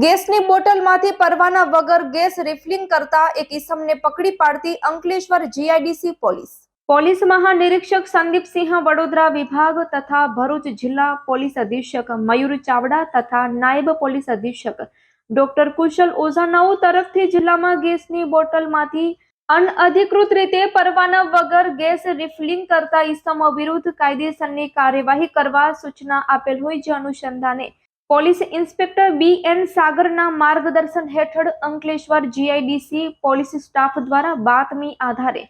ગેસની બોટલમાંથી પરવાના વગર gas refilling કરતા એક ઇસમને પકડી પાડતી અંકલેશ્વર જીઆઈડીસી પોલીસ. પોલીસ મહાનિરીક્ષક સંદીપસિંહ વડોદરા વિભાગ તથા ભરૂચ જિલ્લા પોલીસ અધિક્ષક મયુર ચાવડા તથા નાયબ પોલીસ અધિક્ષક ડોક્ટર કુશલ ઓઝાનાઓ તરફથી જિલ્લામાં ગેસની બોટલમાંથી અનઅધિકૃત રીતે પરવાના વગર ગેસ રિફિલિંગ કરતા ઈસમો વિરુદ્ધ કાયદેસરની કાર્યવાહી કરવા સૂચના આપેલ હોય જે અનુસંધાને પોલીસ ઇન્સ્પેક્ટર બી એન સાગરના માર્ગદર્શન હેઠળ અંકલેશ્વર જીઆઈડીસી પોલીસ સ્ટાફ દ્વારા બાતમી આધારે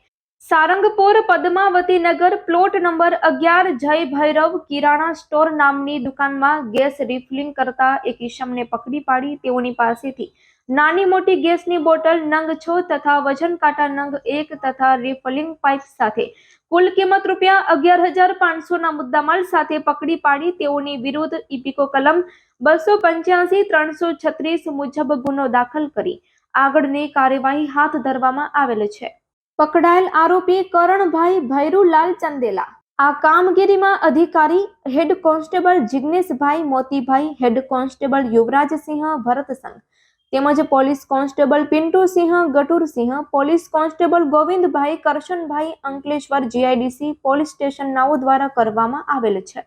સારંગપુર પદ્માવતી નગર પ્લોટ નંબર અગિયાર જય ભૈરવ કિરાણા સ્ટોર નામની દુકાનમાં ગેસ રિફિલિંગ કરતા એક ઈશમને પકડી પાડી તેઓની પાસેથી નાની મોટી ગેસની બોટલ નંગ છ તથા વજન કાંટા નંગ એક તથા રિફિલિંગ પાઇપ સાથે કુલ કિંમત રૂપિયા અગિયાર હજાર પાંચસોના મુદ્દામાલ સાથે પકડી પાડી તેઓની વિરુદ્ધ ઇપિકો કલમ બસો પંચ્યાસી ત્રણસો છત્રીસ મુજબ ગુનો દાખલ કરી આગળની કાર્યવાહી હાથ ધરવામાં આવેલ છે. પકડાયેલ આરોપી કરણભાઈ ભૈરુલાલ ચંદેલા. આ કામગીરીમાં અધિકારી હેડ કોન્સ્ટેબલ જિગ્નેશભાઈ મોતીભાઈ, હેડ કોન્સ્ટેબલ યુવરાજસિંહ ભરતસંગ તેમજ police constable Pintusinh Gatursinh police constable Govindbhai Karshanbhai Ankleshwar GIDC police station નાઓ દ્વારા કરવામાં આવેલ છે.